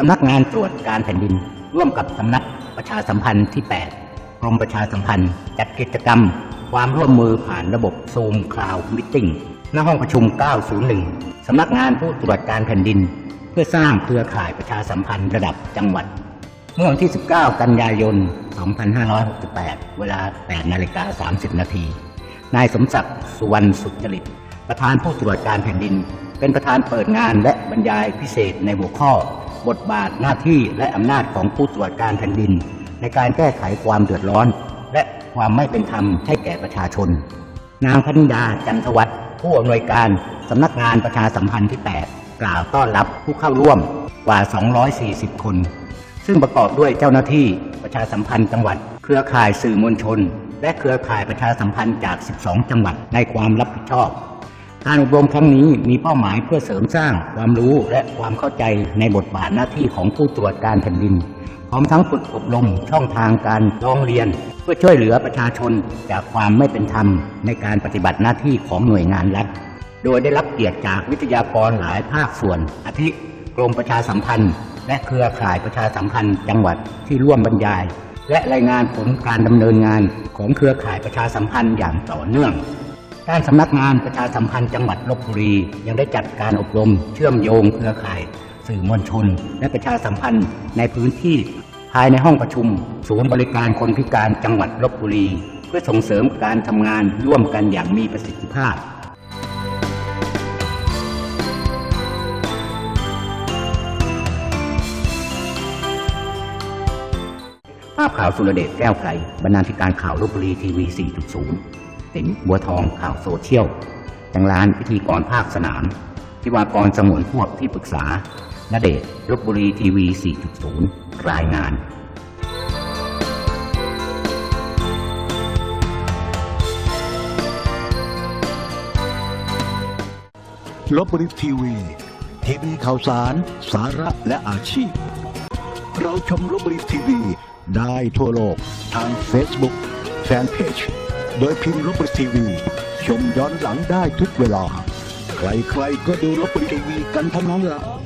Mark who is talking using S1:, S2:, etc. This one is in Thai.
S1: สำนักงานตรวจการแผ่นดิน ร่วมกับสำนักประชาสัมพันธ์ที่ 8 กรมประชาสัมพันธ์ จัดกิจกรรม ความร่วมมือผ่านระบบซูมคลาวมิทติ้งณห้องประชุม 901 สำนักงานผู้ตรวจการแผ่นดิน เพื่อสร้างเครือข่ายประชาสัมพันธ์ระดับจังหวัด เมื่อวันที่ 19 กันยายน 2568 เวลา 8 นาฬิกา 30 นาที นายสมศักดิ์สุวรรณสุจริต ประธานผู้ตรวจการแผ่นดิน เป็นประธานเปิดงานและบรรยายพิเศษในหัวข้อ บทบาทหน้าที่และอำนาจของผู้ตรวจการแผ่นดิน ในการแก้ไขความเดือดร้อน และความไม่เป็นธรรมให้แก่ประชาชน นางพนิดาจันทวัฒน์ผู้อำนวยการสำนักงานประชาสัมพันธ์ที่ 8 กล่าวต้อนรับผู้เข้าร่วมกว่า 240 คน ซึ่งประกอบด้วยเจ้าหน้าที่ประชาสัมพันธ์จังหวัด เครือข่ายสื่อมวลชน และเครือข่ายประชาสัมพันธ์จาก 12 จังหวัดในความรับผิดชอบ การอบรมครั้งนี้มีเป้าหมายเพื่อเสริมสร้างความรู้และความเข้าใจในบทบาทหน้าที่ของผู้ตรวจการแผ่นดิน พร้อมทั้งฝึกอบรมช่องทางการร้องเรียน เพื่อช่วยเหลือประชาชนจากความไม่เป็นธรรมในการปฏิบัติหน้าที่ของหน่วยงานรัฐ โดยได้รับเกียรติจากวิทยากรหลายภาคส่วน อาทิกรมประชาสัมพันธ์ และเครือข่ายประชาสัมพันธ์จังหวัดที่ร่วมบรรยาย และรายงานผลการดำเนินงานของเครือข่ายประชาสัมพันธ์อย่างต่อเนื่อง ด้านสำนักงานประชาสัมพันธ์จังหวัดลบบุรี ยังได้จัดการอบรม เชื่อมโยงเครือข่าย สื่อมวลชน และประชาสัมพันธ์ในพื้นที่ภายในห้องประชุม ศูนย์บริการคนพิการจังหวัดลบบุรี เพื่อส่งเสริมการทำงานร่วมกันอย่างมีประสิทธิภาพภาพข่าวสุรเดชแก้วไกรบรรณาธิการข่าวลบบุรีทีวี 4.0 ติ๋มบัวทองข่าวโซเชียลจังร้านพิธีกรภาคสนามทิวากรสงวนพวกที่ปรึกษาณเดชลบบุรีทีวี 4.0 รายงาน
S2: ลบบุรีทีวี ทีวีข่าวสาร สาระและอาชีพ เราชมลบบุรีทีวี ได้ทั่วโลกทาง Facebook แฟนเพจ โดยพิมพ์ลบบุรีทีวี ชมย้อนหลังได้ทุกเวลา ใครๆก็ดูลบบุรีทีวีกันทั้งนั้นละ
S3: ใครๆก็ดูลบบุรีทีวีเท่านั้นแหละ